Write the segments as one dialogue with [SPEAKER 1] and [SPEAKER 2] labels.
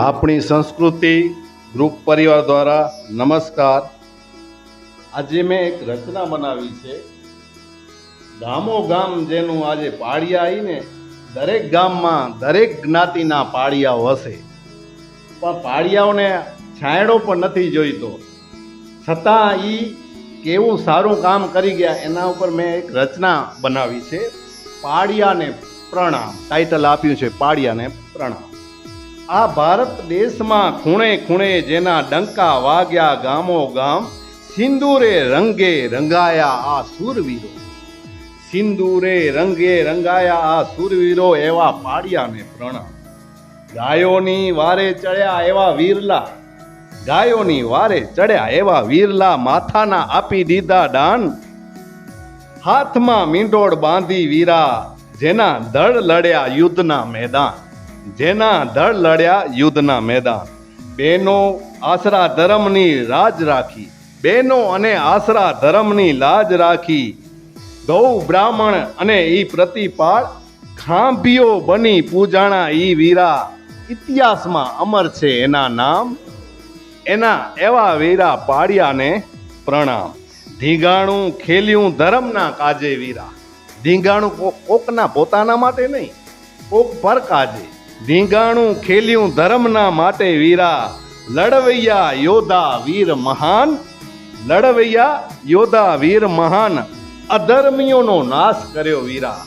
[SPEAKER 1] આપણી સંસ્કૃતિ ગ્રુપ પરિવાર દ્વારા નમસ્કાર. આજે મેં એક રચના બનાવી છે. ગામો ગામ જેનું આજે પાળિયા આવીને દરેક ગામમાં દરેક જ્ઞાતિના પાળિયાઓ હશે. પણ પાળિયાઓને છાંયડો પણ નથી જોઈતો. છતાં એ કેવું સારું કામ કરી ગયા એના ઉપર મેં એક રચના બનાવી છે. પાળિયાને પ્રણામ. ટાઇટલ આપ્યું છે, પાળિયાને પ્રણામ. આ ભારત દેશમાં ખૂણે ખૂણે જેના ડંકા વાગ્યા ગામો ગામ, સિંદૂરે રંગે રંગાયા આ સુરવીરો. સિંદૂરે રંગે રંગાયા આ સુરવીરો એવા પાળિયાને પ્રણામ. ગાયોની વારે ચડ્યા એવા વીરલા, ગાયોની વારે ચડ્યા એવા વીરલા માથાના આપી દીધા દાન. હાથમાં મીંડોળ બાંધી વીરા, જેના દળ લડ્યા યુદ્ધના મેદાન. જેના દળ લડ્યા યુદ્ધના મેદાન. બેનો આશરા ધર્મની રાજ રાખી. બેનો અને આશરા ધર્મની લાજ રાખી. ગૌ બ્રાહ્મણ અને ઈ પ્રતિપાળ ખાંભીઓ બની પૂજાણા ઈ વીરા. ઇતિહાસમાં અમર છે એના નામ. એના એવા વીરા પાડ્યાને પ્રણામ. ધીંગાણું ખેલ્યું ધર્મના કાજે વીરા. ધીંગાણું કોકના પોતાના માટે નહીં, કોક પર કાજે. ધીંગાણું ખેલ્યું ધર્મના માટે વીરા. લડવૈયા યોધા વીર મહાન. લડવૈયા યોધા વીર મહાન. અધર્મીઓનો નાશ કર્યો વીરા.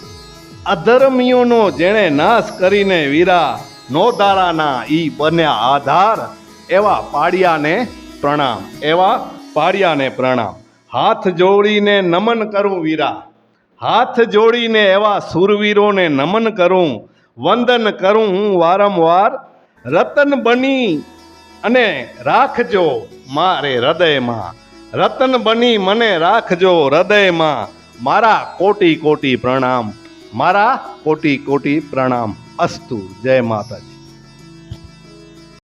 [SPEAKER 1] અધર્મીઓનો જેણે નાશ કરીને વીરા, નોધારાના ઈ બન્યા આધાર. એવા પાડિયાને પ્રણામ, એવા પાડિયાને પ્રણામ. હાથ જોડીને નમન કરું વીરા. હાથ જોડીને એવા સુરવીરોને નમન કરું. વંદન કરું હું વારંવાર. રતન બની અને રાખજો મારે હૃદયમાં. રતન બની મને રાખજો હૃદયમાં. મારા કોટી કોટી પ્રણામ. મારા કોટી કોટી પ્રણામ. અસ્તુ, જય માતાજી.